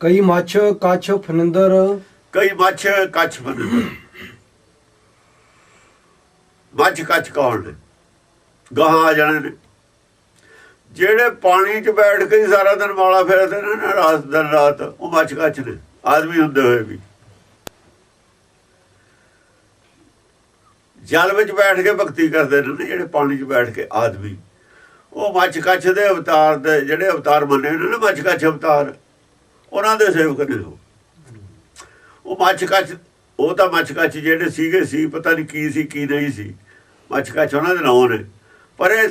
ਕਈ ਮੱਛ, ਕੱਛ, ਫਨਿੰਦਰ। ਕਈ ਮੱਛ, ਕੱਛ ਬੰਦੇ ਮੱਛ, ਕੱਛ ਕੌਣ ਨੇ? ਗਾਹਾਂ ਆ ਜਾਣੇ ਨੇ। ਜਿਹੜੇ ਪਾਣੀ 'ਚ ਬੈਠ ਕੇ ਸਾਰਾ ਦਿਨ ਵਾਲਾ ਫਿਰਦੇ ਨੇ ਰਾਤ, ਦਿਨ ਰਾਤ, ਉਹ ਮੱਛ, ਕੱਛ ਨੇ। ਆਦਮੀ ਹੁੰਦੇ ਹੋਏ ਵੀ। ਜਲ ਵਿੱਚ ਬੈਠ ਕੇ ਭਗਤੀ ਕਰਦੇ ਨੇ ਜਿਹੜੇ ਪਾਣੀ 'ਚ ਬੈਠ ਕੇ ਆਦਮੀ। ਉਹ ਮੱਛ, ਕੱਛ ਦੇ ਅਵਤਾਰ ਦੇ, ਜਿਹੜੇ ਅਵਤਾਰ ਮੰਨੇ ਨੇ, ਮੱਛ, ਕੱਛ ਅਵਤਾਰ। ਉਹਨਾਂ ਦੇ ਸੇਵਕ ਨੇ ਉਹ ਉਹ ਮੱਛ ਕੱਛ ਉਹ ਤਾਂ ਮੱਛ ਕੱਛ ਜਿਹੜੇ ਸੀਗੇ ਸੀ, ਪਤਾ ਨਹੀਂ ਕੀ ਸੀ, ਕੀ ਨਹੀਂ ਸੀ। ਮੱਛ ਕੱਛ ਉਹਨਾਂ ਦੇ ਨਾਂ ਨੇ। ਪਰ ਇਹ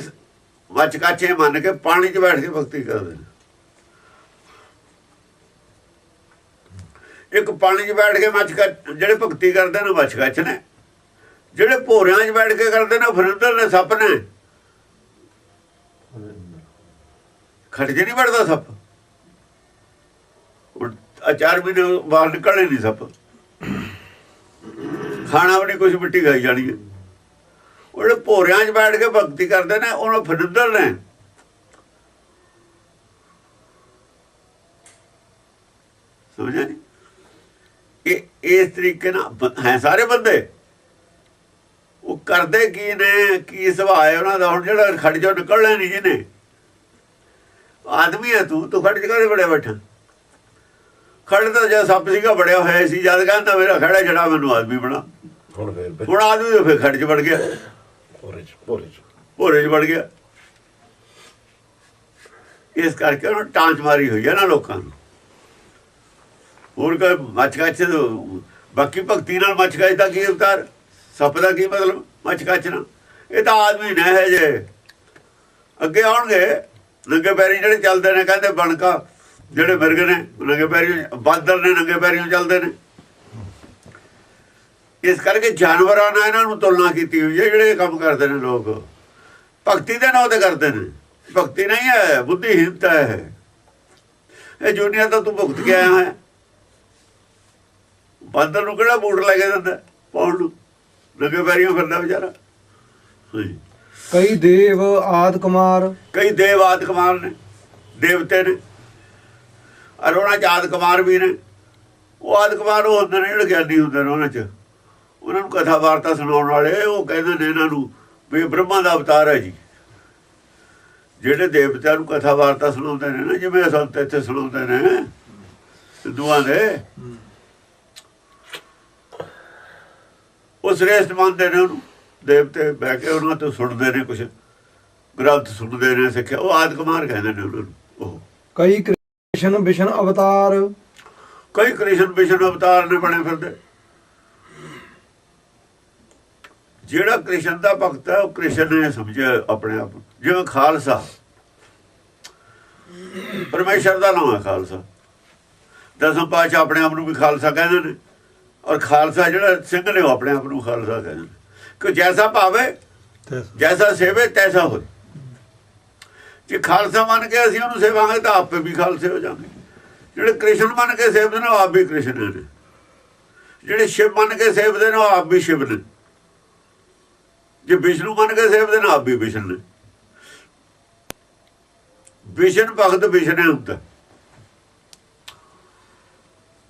ਮੱਛ ਕੱਛ ਇਹ ਮੰਨ ਕੇ ਪਾਣੀ 'ਚ ਬੈਠ ਕੇ ਭਗਤੀ ਕਰਦੇ ਨੇ। ਇੱਕ ਪਾਣੀ 'ਚ ਬੈਠ ਕੇ ਮੱਛ ਕੱਛ ਜਿਹੜੇ ਭਗਤੀ ਕਰਦੇ ਨੇ ਮੱਛ ਕੱਛ ਨੇ। ਜਿਹੜੇ ਭੋਰਿਆਂ 'ਚ ਬੈਠ ਕੇ ਕਰਦੇ ਨੇ ਉਹ ਫਰਿੰਦਰ ਨੇ, ਸੱਪ ਨੇ। ਖੜ ਜੇ ਨਹੀਂ ਵੜਦਾ ਸੱਪ। ਹੁਣ ਚਾਰ ਮਹੀਨੇ ਬਾਹਰ ਨਿਕਲਣੇ ਨਹੀਂ ਸੱਪ। ਖਾਣਾ ਵੀ ਨਹੀਂ ਕੁਝ ਮਿੱਟੀ ਖਾਈ ਜਾਣੀ ਹੈ। ਉਹ ਜਿਹੜੇ ਭੋਰਿਆਂ 'ਚ ਬੈਠ ਕੇ ਭਗਤੀ ਕਰਦੇ ਨੇ, ਉਹਨਾਂ ਫਨਿੰਦਰ ਨੇ। ਸਮਝਿਆ ਨਹੀਂ ਇਹ, ਇਸ ਤਰੀਕੇ ਨਾਲ ਹੈ ਸਾਰੇ ਬੰਦੇ? ਉਹ ਕਰਦੇ ਕੀ ਨੇ, ਕੀ ਸੁਭਾਅ ਹੈ ਉਹਨਾਂ ਦਾ? ਹੁਣ ਜਿਹੜਾ ਖੜ ਜਾ ਨਿਕਲਣਾ ਨਹੀਂ ਜਿਹਨੇ। ਆਦਮੀ ਹੈ ਤੂੰ ਤੂੰ ਖੜ ਜਾ ਦੇ ਬੜੇ ਬੈਠਾ। ਖੜ ਤਾਂ ਜਦ ਸੱਪ ਸੀਗਾ ਬੜਿਆ ਹੋਇਆ ਸੀ। ਜਦ ਕਹਿੰਦਾ ਮੇਰਾ ਖੜਾ ਜੜਾ ਮੈਨੂੰ ਆਦਮੀ ਬਣਾ। ਹੁਣ ਫੇਰ ਹੁਣ ਆਦਮੀ ਫਿਰ ਖੜ ਚ ਵੜ ਗਿਆ। ਪੋਰੇ ਚ ਭੋਰੇ ਚ। ਵੜ ਗਿਆ। ਇਸ ਕਰਕੇ ਉਹਨਾਂ ਟਾਂਚ ਮਾਰੀ ਹੋਈ ਹੈ ਨਾ ਲੋਕਾਂ ਨੂੰ। ਹੋਰ ਕੋਈ ਮੱਛਕਾਚ ਬਾਕੀ ਭਗਤੀ ਨਾਲ ਮੱਛਕਾਚ ਦਾ ਕੀ ਅਵਤਾਰ ਸੱਪ ਦਾ ਕੀ ਮਤਲਬ? ਮੱਛਕਾਚ ਨਾਲ। ਇਹ ਤਾਂ ਆਦਮੀ ਨੇ ਹੈ ਜੇ। ਅੱਗੇ ਆਉਣਗੇ ਨੰਗੇ ਪੈਰੀ ਜਿਹੜੇ ਚੱਲਦੇ ਨੇ ਕਹਿੰਦੇ ਬਣਕਾ ਜਿਹੜੇ ਮਿਰਗ ਨੇ ਨੰਗੇ ਪੈਰੀ ਬਾਦਰ ਨੇ ਨੰਗੇ ਪੈਰੀਂ ਚੱਲਦੇ ਨੇ। ਇਸ ਕਰਕੇ ਜਾਨਵਰਾਂ ਨਾਲ ਇਹਨਾਂ ਨੂੰ ਤੁਲਨਾ ਕੀਤੀ ਹੋਈ ਹੈ ਜਿਹੜੇ ਕੰਮ ਕਰਦੇ ਨੇ ਲੋਕ। ਭਗਤੀ ਦੇ ਨਾਂ ਤੇ ਕਰਦੇ ਨੇ। ਭਗਤੀ ਨਹੀਂ ਹੈ ਬੁੱਧੀਹੀਨਤਾ ਹੈ। ਇਹ ਜੁਨੀਆ ਤਾਂ ਤੂੰ ਭੁਗਤ ਕੇ ਆਇਆ ਹੈ ਬਾਂਦਰ ਨੂੰ ਕਿਹੜਾ ਬੂਟ ਲੈ ਕੇ ਦਿੰਦਾ ਪਾਉਣ ਨੂੰ? ਲੱਗੇ ਪੈਰੀਆਂ ਫਿਰਦਾ ਵਿਚਾਰਾ। ਕਈ ਦੇਵ ਆਦ ਕੁਮਾਰ। ਕਈ ਦੇਵ ਆਦਿ ਕੁਮਾਰ ਨੇ ਦੇਵਤੇ ਨੇ। ਔਰ ਚ ਆਦਿ ਕੁਮਾਰ ਵੀ ਨੇ। ਉਹ ਆਦਿ ਕੁਮਾਰ ਉਹ ਹੁੰਦੇ ਨੇ, ਜਿਹੜੇ ਗਿਆਨੀ ਹੁੰਦੇ ਨੇ ਉਹਨਾਂ ਚ। ਉਹਨਾਂ ਨੂੰ ਕਥਾ ਵਾਰਤਾ ਸੁਣਾਉਣ ਵਾਲੇ, ਉਹ ਕਹਿੰਦੇ ਨੇ ਇਹਨਾਂ ਨੂੰ ਵੀ ਬ੍ਰਹਮਾ ਦਾ ਅਵਤਾਰ ਹੈ ਜੀ। ਜਿਹੜੇ ਦੇਵਤਿਆਂ ਨੂੰ ਕਥਾ ਵਾਰਤਾ ਸੁਣਾਉਂਦੇ ਨੇ ਨਾ, ਜਿਵੇਂ ਸੰਤ ਇੱਥੇ ਸੁਣਾਉਂਦੇ ਨੇ ਹਿੰਦੂਆਂ ਦੇ। ਉਹ ਸ੍ਰੇਸ਼ਟ ਮੰਨਦੇ ਨੇ ਉਹਨੂੰ। ਦੇਵਤੇ ਬਹਿ ਕੇ ਉਹਨਾਂ ਤੋਂ ਸੁਣਦੇ ਨੇ ਕੁਝ ਗ੍ਰੰਥ ਸੁਣਦੇ ਨੇ, ਸਿੱਖਿਆ। ਉਹ ਆਦਿ ਕੁਮਾਰ ਕਹਿੰਦੇ ਨੇ ਉਹਨਾਂ ਨੂੰ, ਉਹ। ਕਈ ਕ੍ਰਿਸ਼ਨ ਵਿਸ਼ਨ ਅਵਤਾਰ। ਕਈ ਕ੍ਰਿਸ਼ਨ ਵਿਸ਼ਨ ਅਵਤਾਰ ਨੇ ਬਣੇ ਫਿਰਦੇ। ਜਿਹੜਾ ਕ੍ਰਿਸ਼ਨ ਦਾ ਭਗਤ ਹੈ ਉਹ ਕ੍ਰਿਸ਼ਨ ਨੇ ਸਮਝਿਆ ਆਪਣੇ ਆਪ ਨੂੰ। ਜਿਵੇਂ ਖਾਲਸਾ। ਪਰਮੇਸ਼ਰ ਦਾ ਨਾਮ ਹੈ ਖਾਲਸਾ। ਦਸਮ ਪਾਤਸ਼ਾਹ ਆਪਣੇ ਆਪ ਨੂੰ ਵੀ ਖਾਲਸਾ ਕਹਿੰਦੇ ਨੇ। ਔਰ ਖਾਲਸਾ ਜਿਹੜਾ ਸਿੰਘ ਨੇ ਉਹ ਆਪਣੇ ਆਪ ਨੂੰ ਖਾਲਸਾ ਕਹਿੰਦੇ ਨੇ। ਕਿ ਜੈਸਾ ਭਾਵੇ ਜੈਸਾ ਸੇਵੇ ਤੈਸਾ ਹੋਏ। ਜੇ ਖਾਲਸਾ ਮੰਨ ਕੇ ਅਸੀਂ ਉਹਨੂੰ ਸੇਵਾਂਗੇ ਤਾਂ ਆਪੇ ਵੀ ਖਾਲਸੇ ਹੋ ਜਾਵਾਂਗੇ। ਜਿਹੜੇ ਕ੍ਰਿਸ਼ਨ ਮੰਨ ਕੇ ਸੇਵਦੇ ਨੇ ਉਹ ਆਪ ਵੀ ਕ੍ਰਿਸ਼ਨ ਨੇ। ਜਿਹੜੇ ਸ਼ਿਵ ਮੰਨ ਕੇ ਸੇਵਦੇ ਨੇ ਉਹ ਆਪ ਵੀ ਸ਼ਿਵ ਨੇ। ਜੇ ਵਿਸ਼ਨੂੰ ਮੰਨ ਕੇ ਸੇਵਦੇ ਨੇ ਆਪ ਵੀ ਵਿਸ਼ਨ ਨੇ। ਵਿਸ਼ਨ ਭਗਤ ਵਿਸ਼ਨ ਹੁੰਦਾ।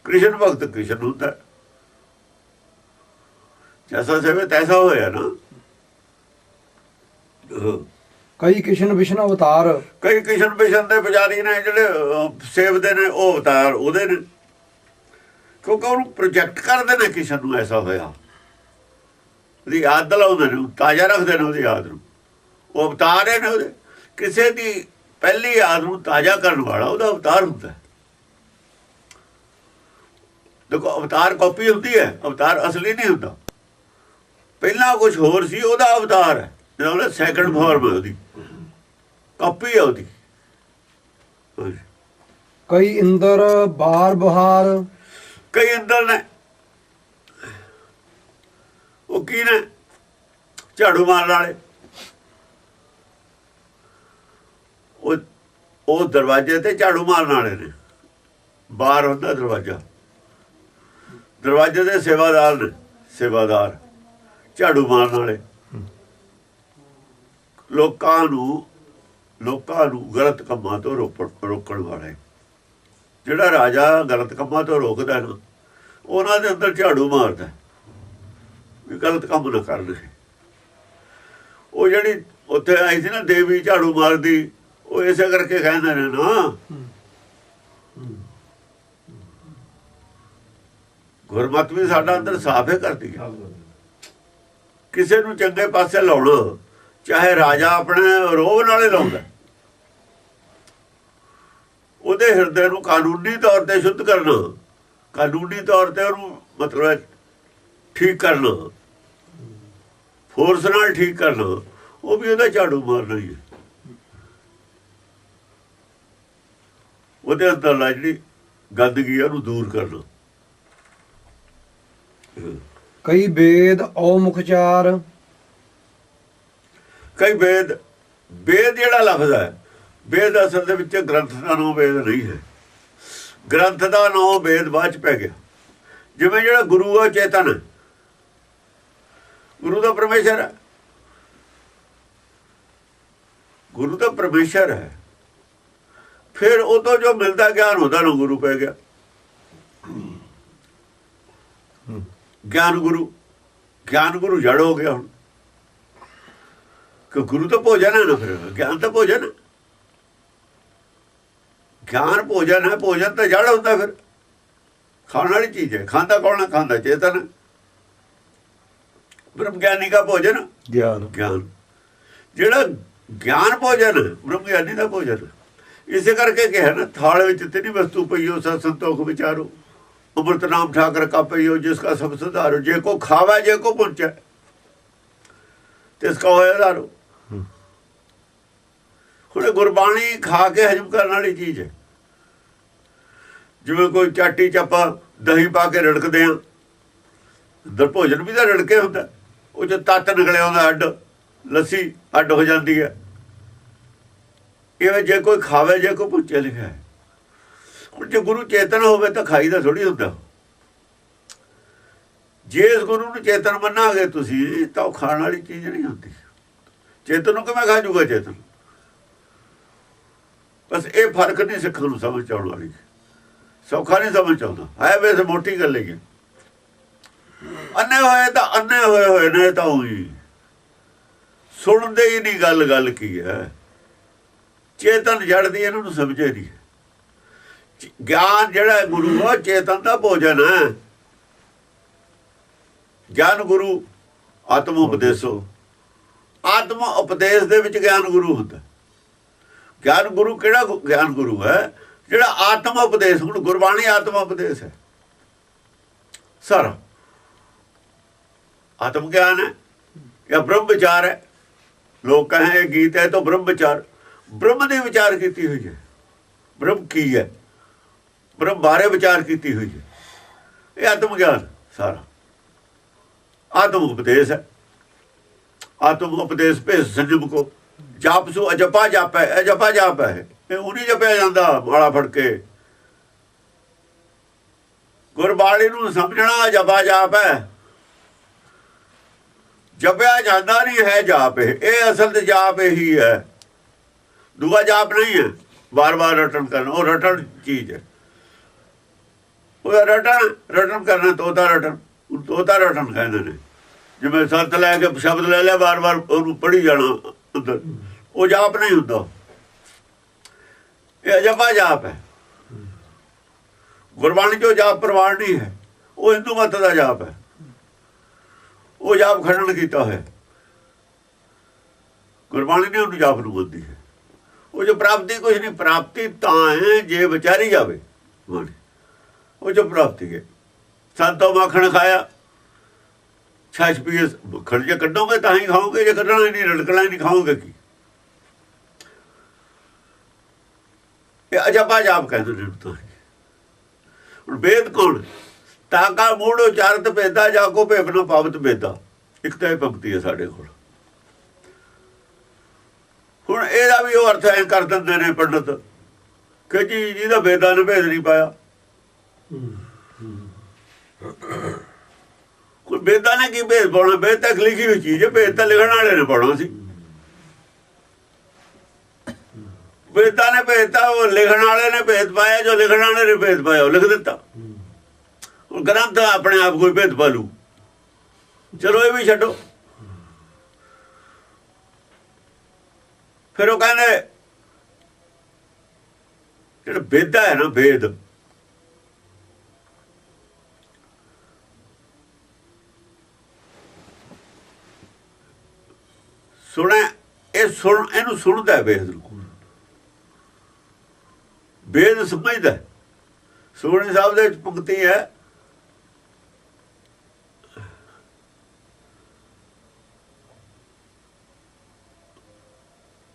ਕ੍ਰਿਸ਼ਨ ਭਗਤ ਕ੍ਰਿਸ਼ਨ ਹੁੰਦਾ। ਜੈਸਾ ਸੇਵੇ ਤੈਸਾ ਹੋਇਆ ਨਾ। ਕਈ ਕਿਸ਼ਨ ਵਿਸ਼ਨ ਅਵਤਾਰ। ਕਈ ਕ੍ਰਿਸ਼ਨ ਵਿਸ਼ਨ ਦੇ ਪੁਜਾਰੀ ਨੇ ਜਿਹੜੇ ਸੇਵਦੇ ਨੇ, ਉਹ ਅਵਤਾਰ ਉਹਦੇ ਨੇ। ਕਿਉਂਕਿ ਉਹਨੂੰ ਪ੍ਰੋਜੈਕਟ ਕਰਦੇ ਨੇ ਕਿਸ਼ਨ ਨੂੰ ਐਸਾ ਹੋਇਆ। ਉਹਦੀ ਯਾਦ ਦਿਲਾਉਂਦੇ ਨੇ, ਤਾਜ਼ਾ ਰੱਖਦੇ ਨੇ ਉਹਦੀ ਯਾਦ ਨੂੰ। ਉਹ ਅਵਤਾਰ ਹੈ ਨੇ ਉਹਦੇ। ਕਿਸੇ ਦੀ ਪਹਿਲੀ ਯਾਦ ਨੂੰ ਤਾਜ਼ਾ ਕਰਨ ਵਾਲਾ ਉਹਦਾ ਅਵਤਾਰ ਹੁੰਦਾ ਦੇਖੋ, ਅਵਤਾਰ ਕਾਪੀ ਹੁੰਦੀ ਹੈ, ਅਵਤਾਰ ਅਸਲੀ ਨਹੀਂ ਹੁੰਦਾ। ਪਹਿਲਾਂ ਕੁਝ ਹੋਰ ਸੀ, ਉਹਦਾ ਅਵਤਾਰ ਹੈ। ਜਿਹੜਾ ਉਹਦਾ ਸੈਕੰਡ ਫਾਰਮ ਹੈ ਉਹਦੀ। ਕਾਪੀ ਹੈ ਉਹਦੀ। ਕਈ ਇੰਦਰ ਬਾਰ ਬਹਾਰ। ਕਈ ਅੰਦਰ ਨੇ। ਉਹ ਕੀ ਨੇ? ਝਾੜੂ ਮਾਰਨ ਵਾਲੇ। ਉਹ ਉਹ ਦਰਵਾਜ਼ੇ ਤੇ ਝਾੜੂ ਮਾਰਨ ਵਾਲੇ ਨੇ। ਬਾਹਰ ਹੁੰਦਾ ਦਰਵਾਜ਼ਾ। ਦਰਵਾਜ਼ੇ ਦੇ ਸੇਵਾਦਾਰ ਨੇ ਸੇਵਾਦਾਰ। ਝਾੜੂ ਮਾਰਨ ਵਾਲੇ। ਲੋਕਾਂ ਨੂੰ ਲੋਕਾਂ ਨੂੰ ਗਲਤ ਕੰਮਾਂ ਤੋਂ ਰੋਕਣ ਰੋਕਣ ਵਾਲੇ। ਜਿਹੜਾ ਰਾਜਾ ਗਲਤ ਕੰਮਾਂ ਤੋਂ ਰੋਕਦਾ ਨਾ ਉਹਨਾਂ ਦੇ ਅੰਦਰ ਝਾੜੂ ਮਾਰਦਾ। ਵੀ ਗਲਤ ਕੰਮ ਨਾ ਕਰਨ ਉਹ ਜਿਹੜੀ ਉੱਥੇ ਆਈ ਸੀ ਨਾ ਦੇਵੀ ਝਾੜੂ ਮਾਰਦੀ ਉਹ ਇਸੇ ਕਰਕੇ ਕਹਿੰਦੇ ਨੇ ਨਾ ਗੁਰਮਤ ਵੀ ਸਾਡਾ ਅੰਦਰ ਸਾਫ਼ ਹੈ ਕਰਦੀ ਹੈ ਕਿਸੇ ਨੂੰ ਚੰਗੇ ਪਾਸੇ ਲਾਉਣਾ ਚਾਹੇ ਰਾਜਾ ਆਪਣੇ ਰੋਹ ਨਾਲੇ ਲਾਉਂਦਾ। ਉਹਦੇ ਹਿਰਦੇ ਨੂੰ ਕਾਨੂੰਨੀ ਤੌਰ ਤੇ ਸ਼ੁੱਧ ਕਰਨਾ, ਕਾਨੂੰਨੀ ਤੌਰ ਤੇ ਉਹਨੂੰ ਮਤਲਬ ਠੀਕ ਕਰਨਾ ਫੋਰਸ ਨਾਲ ਠੀਕ ਕਰਨਾ, ਉਹ ਵੀ ਉਹਦਾ ਝਾੜੂ ਮਾਰਨਾ ਹੀ ਹੈ। ਉਹਦੇ ਅੰਦਰ ਜਿਹੜੀ ਗੰਦਗੀ ਹੈ ਉਹਨੂੰ ਦੂਰ ਕਰਨਾ। ਕਈ ਵੇਦ, ਔਮੁਖਚਾਰ ਕਈ ਵੇਦ ਵੇਦ ਜਿਹੜਾ ਲਫ਼ਜ਼ ਹੈ ਵੇਦ ਅਸਲ ਦੇ ਵਿੱਚ ਗ੍ਰੰਥ ਦਾ ਨਾਮ ਵੇਦ ਨਹੀਂ ਹੈ। ਗ੍ਰੰਥ ਦਾ ਨਾਮ ਵੇਦ ਬਾਅਦ ਚ ਪੈ ਗਿਆ। ਜਿਵੇਂ ਜਿਹੜਾ ਗੁਰੂ ਹੈ ਚੇਤਨ। ਗੁਰੂ ਦਾ ਪਰਮੇਸ਼ਰ ਹੈ। ਗੁਰੂ ਦਾ ਪਰਮੇਸ਼ਰ ਹੈ। ਫਿਰ ਉਹ ਤੋਂ ਜੋ ਮਿਲਦਾ ਗਿਆਨ ਉਹਦਾ ਨੂੰ ਗੁਰੂ ਪੈ ਗਿਆ। ਗਿਆਨ ਗੁਰੂ। ਗਿਆਨ ਗੁਰੂ ਜੜ ਹੋ ਗਿਆ ਹੁਣ। ਕਿ ਗੁਰੂ ਤਾਂ ਭੋਜਨ ਹੈ ਨਾ ਫਿਰ ਗਿਆਨ ਤਾਂ ਭੋਜਨ ਹੈ। ਗਿਆਨ ਭੋਜਨ ਹੈ ਭੋਜਨ ਤਾਂ ਜੜ ਹੁੰਦਾ ਫਿਰ। ਖਾਣ ਵਾਲੀ ਚੀਜ਼ ਹੈ ਖਾਂਦਾ ਕੌਣ ਹੈ? ਖਾਂਦਾ ਚੇਤਨ ਹੈ। ਬ੍ਰਹਮ ਗਿਆਨੀ ਦਾ ਭੋਜਨ ਗਿਆਨ। ਗਿਆਨ। ਜਿਹੜਾ ਗਿਆਨ ਭੋਜਨ ਹੈ, ਬ੍ਰਹਮ ਗਿਆਨੀ ਦਾ ਭੋਜਨ ਹੈ। ਇਸੇ ਕਰਕੇ ਕਿਹਾ ਨਾ ਥਾਲ ਵਿੱਚ ਤੇਰੀ ਵਸਤੂ ਪਈਓ ਸਤ ਸੰਤੋਖ ਵਿਚਾਰੋ। ਅੰਮ੍ਰਿਤ ਨਾਮ ਠਾਕਰ ਕਾ ਪਈਓ ਜਿਸ ਕਾ ਸਭ ਸੁਧਾਰੋ। ਜੇ ਕੋ ਖਾਵਾ ਜੇ ਕੋ ਪੁੰਚੈ ਤਿਸ ਕਾ ਹੋਇਆ ਧਾਰੋ ਹੁਣ ਗੁਰਬਾਣੀ ਖਾ ਕੇ ਹਜਮ ਕਰਨ ਵਾਲੀ ਚੀਜ਼ ਹੈ। ਜਿਵੇਂ ਕੋਈ ਚਾਟੀ ਚਾਪਾ ਦਹੀਂ ਪਾ ਕੇ ਰੜਕਦੇ ਆ ਅੰਦਰ ਭੋਜਨ ਵੀ ਤਾਂ ਰੜਕੇ ਹੁੰਦਾ। ਉਹ ਚ ਤੱਤ ਨਿਕਲਿਆ ਆਉਂਦਾ, ਅੱਡ, ਲੱਸੀ, ਅੱਡ ਹੋ ਜਾਂਦੀ ਹੈ। ਇਹ ਜੇ ਕੋਈ ਖਾਵੇ, ਜੇ ਕੋਈ ਪੁੱਛੇ ਲਿਖਿਆ ਹੈ ਹੁਣ ਜੇ ਗੁਰੂ ਚੇਤਨ ਹੋਵੇ ਤਾਂ ਖਾਈ ਦਾ ਥੋੜੀ ਹੁੰਦਾ। ਜੇ ਇਸ ਗੁਰੂ ਨੂੰ ਚੇਤਨ ਮੰਨਾਂਗੇ ਤੁਸੀਂ, ਤਾਂ ਉਹ ਖਾਣ ਵਾਲੀ ਚੀਜ਼ ਨਹੀਂ ਹੁੰਦੀ। ਚੇਤਨ ਨੂੰ ਕਿਵੇਂ ਖਾ ਜੂਗਾ ਚੇਤਨ? ਬਸ ਇਹ ਫ਼ਰਕ ਨਹੀਂ ਸਿੱਖਣ ਨੂੰ ਸਮਝ ਆਉਣ ਵਾਲੀ। ਸੌਖਾ ਨਹੀਂ ਸਮਝ 'ਚ ਆਉਂਦਾ। ਹੈ ਵੈਸੇ ਮੋਟੀ ਗੱਲ ਹੈ ਅੰਨੇ ਹੋਏ ਤਾਂ ਅੰਨੇ ਹੋਏ ਹੋਏ ਨੇ ਤਾਂ ਉਹੀ। ਸੁਣਦੇ ਹੀ ਨਹੀਂ ਗੱਲ ਗੱਲ ਕੀ ਹੈ। ਚੇਤਨ ਜੜਦੀ, ਇਹਨਾਂ ਨੂੰ ਸਮਝੇ ਨਹੀਂ। ਗਿਆਨ ਜਿਹੜਾ ਗੁਰੂ ਉਹ ਚੇਤਨ ਦਾ ਭੋਜਨ ਹੈ। ਗਿਆਨ ਗੁਰੂ, ਆਤਮ ਉਪਦੇਸੋ। ਆਤਮ ਉਪਦੇਸ਼ ਦੇ ਵਿੱਚ ਗਿਆਨ ਗੁਰੂ ਹੁੰਦਾ। ਗਿਆਨ ਗੁਰੂ ਕਿਹੜਾ ਗਿਆਨ ਗੁਰੂ ਹੈ? ਜਿਹੜਾ ਆਤਮ ਉਪਦੇਸ਼, ਹੁਣ ਗੁਰਬਾਣੀ ਆਤਮ ਉਪਦੇਸ਼ ਹੈ। ਸਾਰਾ, ਆਤਮ ਗਿਆਨ ਹੈ ਜਾਂ ਬ੍ਰਹਮ ਵਿਚਾਰ ਹੈ? ਲੋਕ ਕਹੇ ਇਹ ਗੀਤ ਹੈ ਤਾਂ ਬ੍ਰਹਮ ਵਿਚਾਰ, ਬ੍ਰਹਮ ਦੀ ਵਿਚਾਰ ਕੀਤੀ ਹੋਈ ਹੈ। ਬ੍ਰਹਮ ਕੀ ਹੈ? ਬ੍ਰਹਮ ਬਾਰੇ ਵਿਚਾਰ ਕੀਤੀ ਹੋਈ ਹੈ। ਇਹ ਆਤਮ ਗਿਆਨ, ਸਾਰਾ। ਆਤਮ ਉਪਦੇਸ਼ ਹੈ। ਆਤਮ ਉਪਦੇਸ਼ ਭੇਸ ਸੰਜਮ ਕੋ। ਜਾਪ ਸੋ ਅਜਪਾ ਜਾਪੈ, ਅਜਪਾ ਜਾਪ। ਇਹ ਉਨੀ ਜਪਿਆ ਜਾਂਦਾ ਮਾਲਾ ਫੜ ਕੇ। ਗੁਰਬਾਣੀ ਨੂੰ ਸਮਝਣਾ ਜਪਾ ਜਾਪ। ਜਪਿਆ ਜਾਂਦਾ ਨਹੀਂ ਹੈ ਜਾਪ ਇਹ ਅਸਲ ਤੇ ਜਾਪ ਹੀ ਹੈ। ਦੂਆ ਜਾਪ ਨਹੀਂ ਹੈ ਵਾਰ ਵਾਰ ਰਟਨ ਕਰਨਾ, ਉਹ ਰਟਣ ਚੀਜ਼ ਹੈ। ਉਹ ਰਟਨ ਰਟਨ ਕਰਨਾ ਤੋਤਾ ਰਟਨ ਤੋਤਾ ਰਟਨ ਕਹਿੰਦੇ ਨੇ। ਜਿਵੇਂ ਸੰਤ ਲੈ ਕੇ ਸ਼ਬਦ ਲੈ ਲਿਆ, ਵਾਰ ਵਾਰ ਉਹਨੂੰ ਪੜ੍ਹੀ ਜਾਣਾ ਅੰਦਰ ਉਹ ਜਾਪ ਨਹੀਂ ਹੁੰਦਾ। ਇਹ ਅਜਬਾ ਜਾਪ ਹੈ। ਗੁਰਬਾਣੀ ਜੋ ਜਾਪ ਪ੍ਰਵਾਨ ਨਹੀਂ ਹੈ। ਉਹ ਹਿੰਦੂ ਮਤ ਦਾ ਜਾਪ ਹੈ। ਉਹ ਜਾਪ ਖੰਡਨ ਕੀਤਾ ਹੋਇਆ ਗੁਰਬਾਣੀ ਨੇ ਉਹਨੂੰ ਜਾਪ ਨੂੰ ਮੰਨਦੀ ਹੈ। ਉਹ ਜੋ ਪ੍ਰਾਪਤੀ ਕੁਝ ਨਹੀਂ, ਪ੍ਰਾਪਤੀ ਤਾਂ ਹੈ ਜੇ ਵਿਚਾਰੀ ਜਾਵੇ। ਉਹ ਜੋ ਪ੍ਰਾਪਤੀ ਹੈ। ਸੰਤੋ ਮੱਖਣ ਖਾਇਆ। ਛਾਛ ਪੀਏ ਮੱਖਣ ਜੇ ਕੱਢੋਗੇ ਤਾਂ ਹੀ ਖਾਓਗੇ, ਜੇ ਕੱਢਣਾ ਹੀ ਨਹੀਂ, ਰੜਕਣਾ ਨਹੀਂ, ਖਾਓਗੇ ਕੀ? ਇਹ ਅਜਬਾ ਜਾਪ ਕਹਿੰਦੇ ਨੇ ਤਾਂ ਹੁਣ ਵੇਦ ਕੌਣ? ਤਾਕਾ ਮੂੜ ਉਚਾਰਤ ਭੇਦਾ ਜਾ ਕੋ ਭੇਵਨਾ ਪਾਵਤ ਭੇਦਾ ਇੱਕ ਤਾਂ ਇਹ ਪੰਕਤੀ ਹੈ ਸਾਡੇ ਕੋਲ। ਹੁਣ ਇਹਦਾ ਵੀ ਉਹ ਅਰਥ ਐ ਕਰ ਦਿੰਦੇ ਨੇ ਪੰਡਤ, ਕਿ ਜੀ, ਜਿਹਦਾ ਵੇਦਾਂ ਨੇ ਭੇਦ ਨਹੀਂ ਪਾਇਆ। ਵੇਦਾਂ ਨੇ ਕੀ ਭੇਦ ਪਾਉਣਾ? ਵੇਦ ਤੱਕ ਲਿਖੀ ਹੋਈ ਚੀਜ਼ ਹੈ ਭੇਦ ਤਾਂ ਲਿਖਣ ਵਾਲੇ ਨੇ ਪਾਉਣਾ ਸੀ। ਵੇਦਾਂ ਨੇ ਭੇਜਤਾ ਉਹ ਲਿਖਣ ਵਾਲੇ ਨੇ ਭੇਦ ਪਾਇਆ, ਜੋ ਲਿਖਣ ਵਾਲੇ ਨੇ ਭੇਦ ਪਾਇਆ, ਉਹ ਲਿਖ ਦਿੱਤਾ। ਹੁਣ ਗ੍ਰੰਥ ਆਪਣੇ ਆਪ ਕੋਈ ਭੇਦ ਪਾ ਲੂ। ਚਲੋ ਇਹ ਵੀ ਛੱਡੋ। ਫਿਰ ਉਹ ਕਹਿੰਦੇ, ਜਿਹੜਾ ਵੇਦਾ ਹੈ ਨਾ, ਵੇਦ ਸੁਣੇ ਇਹ ਸੁਣ ਇਹਨੂੰ ਸੁਣਦਾ ਵੇਦ ਨੂੰ ਵੇਦ ਸਮਝਦਾ। ਸੋਹਣੇ ਸਾਹਿਬ ਦੇ ਵਿੱਚ ਪੰਕਤੀ ਹੈ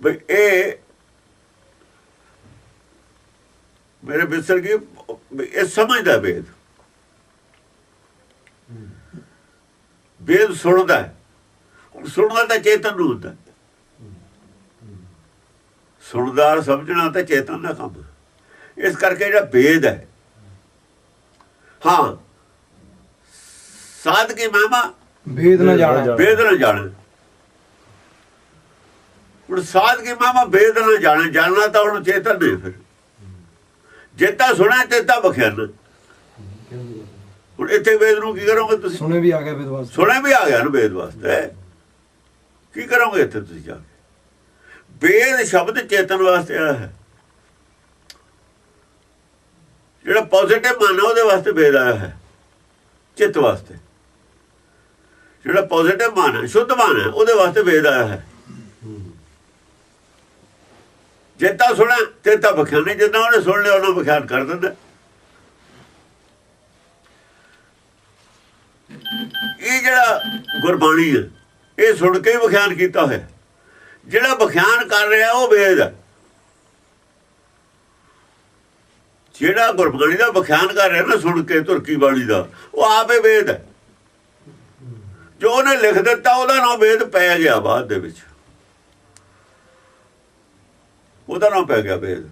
ਵੀ ਇਹ ਮੇਰੇ ਬਿਸਰ ਕੀ ਇਹ ਸਮਝਦਾ ਵੇਦ ਵੇਦ ਸੁਣਦਾ ਹੈ। ਸੁਣਦਾ ਤਾਂ ਚੇਤਨ ਨੂੰ ਹੁੰਦਾ ਹੈ। ਸੁਣਦਾਰ ਸਮਝਣਾ ਤਾਂ ਚੇਤਨ ਦਾ ਕੰਮ। ਇਸ ਕਰਕੇ ਜਿਹੜਾ ਵੇਦ ਹੈ ਹਾਂ ਸਾਧ ਕੀ ਮਾਮਾ ਵੇਦ ਨਾ ਜਾਣਾ। ਵੇਦ ਨਾ ਜਾਣੇ। ਹੁਣ ਸਾਧ ਕੀ ਮਾਮਾ ਵੇਦ ਨਾ ਜਾਣੇ ਜਾਣਨਾ ਤਾਂ ਹੁਣ ਚੇਤਨ ਨੇ ਫਿਰ। ਜੇਤਾ ਸੁਣਾ ਤੇਤਾ ਬਖਿਆਨ ਹੁਣ ਇੱਥੇ ਵੇਦ ਨੂੰ ਕੀ ਕਰੋਗੇ ਤੁਸੀਂ? ਸੁਣੇ ਵੀ ਆ ਗਿਆ ਵਿਦਵਾਸ ਸੁਣੇ ਵੀ ਆ ਗਿਆ ਨਾ ਵੇਦ ਵਾਸਤੇ। ਕੀ ਕਰੋਗੇ ਇੱਥੇ ਤੁਸੀਂ ਜਾ ਕੇ? ਵੇਦ ਸ਼ਬਦ ਚੇਤਨ ਵਾਸਤੇ ਆਇਆ ਹੈ। ਜਿਹੜਾ ਪੋਜ਼ਿਟਿਵ ਮਨ ਹੈ ਉਹਦੇ ਵਾਸਤੇ ਵੇਦ ਆਇਆ ਹੈ। ਚਿੱਤ ਵਾਸਤੇ। ਜਿਹੜਾ ਪੋਜ਼ਿਟਿਵ ਮਨ ਹੈ ਸ਼ੁੱਧ ਮਨ ਹੈ ਉਹਦੇ ਵਾਸਤੇ ਵੇਦ ਆਇਆ ਹੈ। ਜੇਤਾ ਸੁਣਾ ਤੇਤਾ ਨਹੀਂ, ਜਿੱਦਾਂ ਉਹਨੇ ਸੁਣ ਲਿਆ, ਉਹਨਾਂ ਬਖਿਆਨ ਕਰ ਦਿੰਦਾ। ਇਹ ਜਿਹੜਾ ਗੁਰਬਾਣੀ ਹੈ ਇਹ ਸੁਣ ਕੇ ਹੀ ਵਿਖਿਆਨ ਕੀਤਾ ਹੋਇਆ। ਜਿਹੜਾ ਵਿਖਿਆਨ ਕਰ ਰਿਹਾ, ਉਹ ਵੇਦ ਹੈ। ਜਿਹੜਾ ਗੁਰਬਾਣੀ ਦਾ ਵਿਖਿਆਨ ਕਰ ਰਿਹਾ ਨਾ, ਸੁਣ ਕੇ ਤੁਰਕੀ ਵਾਲੀ ਦਾ, ਉਹ ਆਪੇ ਵੇਦ ਹੈ। ਜੋ ਉਹਨੇ ਲਿਖ ਦਿੱਤਾ, ਉਹਦਾ ਨਾਮ ਵੇਦ ਪੈ ਗਿਆ ਬਾਅਦ ਦੇ ਵਿੱਚ। ਉਹਦਾ ਨਾਮ ਪੈ ਗਿਆ ਵੇਦ।